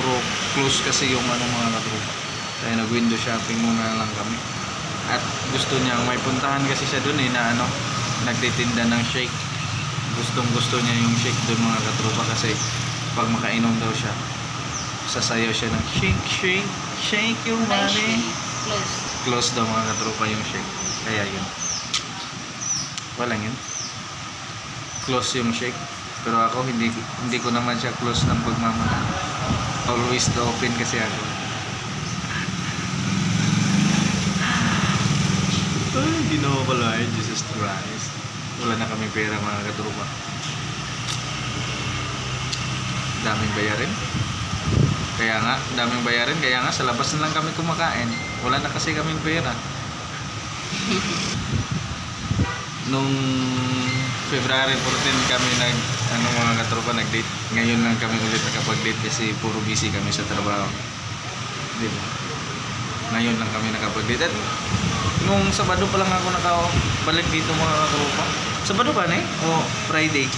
Puro close kasi yung ano mga katrupa. Kaya nag-window shopping muna lang kami. At gusto niya, may puntahan kasi siya dun eh na ano, nagtitinda ng shake. Gustong gusto niya yung shake dun mga katrupa kasi pag makainom daw siya, sasayaw siya ng shake, shake, shake yung money. Close. Close daw mga katrupa yung shake. Kaya yun. Walang yun. close yung shake. Pero ako hindi hindi ko naman siya close ng pagmamahal. Always the open kasi ako. Ay, hindi na ako kalahin. Jesus Christ. Wala na kami pera mga katrupa. Daming bayarin. Kaya nga, daming bayarin. Kaya nga, sa labas na lang kami kumakain. Wala na kasi kaming pera. Nung February 14 kami nag, ano mga katropa, nag-date. Ngayon lang kami ulit nakapag-date kasi puro busy kami sa trabaho. Di ba? Ngayon lang kami nakapag-date. At nung Sabado pa lang ako nakabalik dito mga katropa. Sabado pa na eh? O Friday?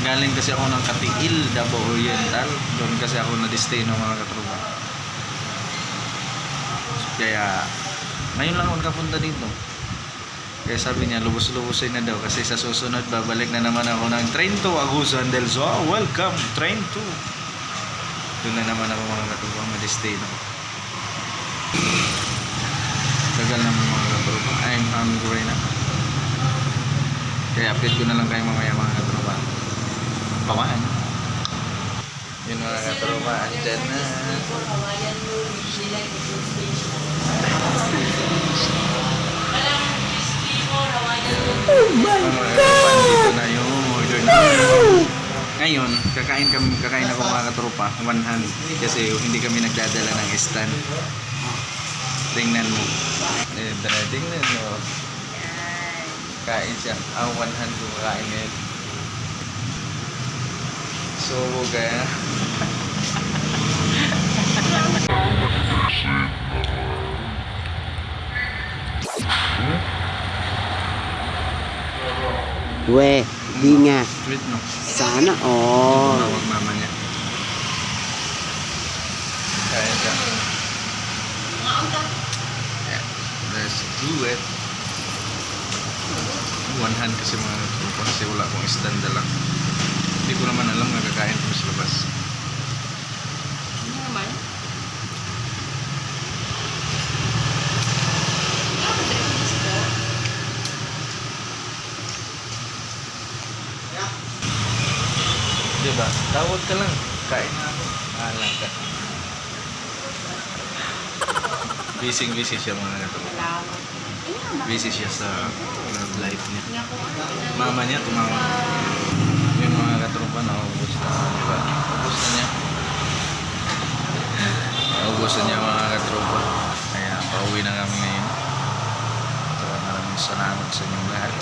Galing kasi ako ng Katiil, Davao Oriental. Doon kasi ako na-stay ng mga katropa. Kaya, ngayon lang ako nakapunta dito. Kaya sabi niya, lubos-lubosin na daw kasi sa susunod babalik na naman ako ng Train to Agusan del Zoo. Welcome, Train to. Doon na naman ako mga katubang na-stay no. Tagal na mga katubang. I'm hungry na. Kaya update ko na lang kayo mamaya mga katubang. Pamaan. Yun mga katubang, andyan na. Oh my God! Dito na yung order na. Ngayon, kakain kami, kakain ako mga katropa, one hand. Kasi hindi kami nagdadala ng stand. Tingnan mo. Eh, tara, tingnan mo. Kain siya. Ah, one hand ko kakain ngayon. So, kaya... We, di nga. Sweet, no? Sana all. Tawag mama niya. Kaya siya. Yeah, let's do it. One hand kasi mga tropa kasi wala akong stand lang. Hindi ko naman alam nga kakain ko sa Diba? Tawag ka lang. Kain na ako. Alang ka. Busy busy siya mga tropa. Busy siya sa love life niya. Mama niya tumawag. Yung mga katropa na ubos na. Diba? Ubos na niya. Ubos na niya mga katropa. Kaya pauwi na kami ngayon. So, maraming salamat sa inyong lahat.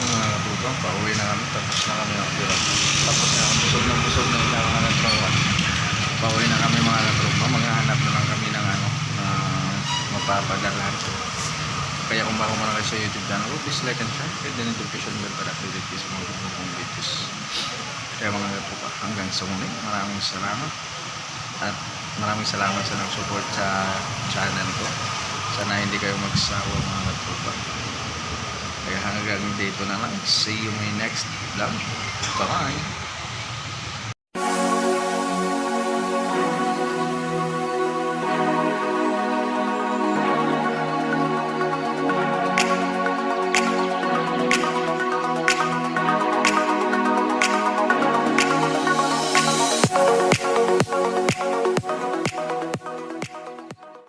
Yung mga katropa, pauwi na kami. Tapos na kami. Diba? Tapos na kami. Busog na busog na yung mga katropa. Pauwi na kami mga katropa. Maghahanap na lang kami ng ano, na mapapadalahan. Kaya kung bago na kayo sa YouTube channel ko, please like and. Hit the notification bell para updated kayo sa mga bago kong videos. Kaya mga katropa, hanggang sa muli, maraming salamat. At maraming salamat sa nag-support sa channel ko. Sana hindi kayo magsawa mga katropa. Kaya hanggang dito na lang. See you my next vlog. Bye-bye!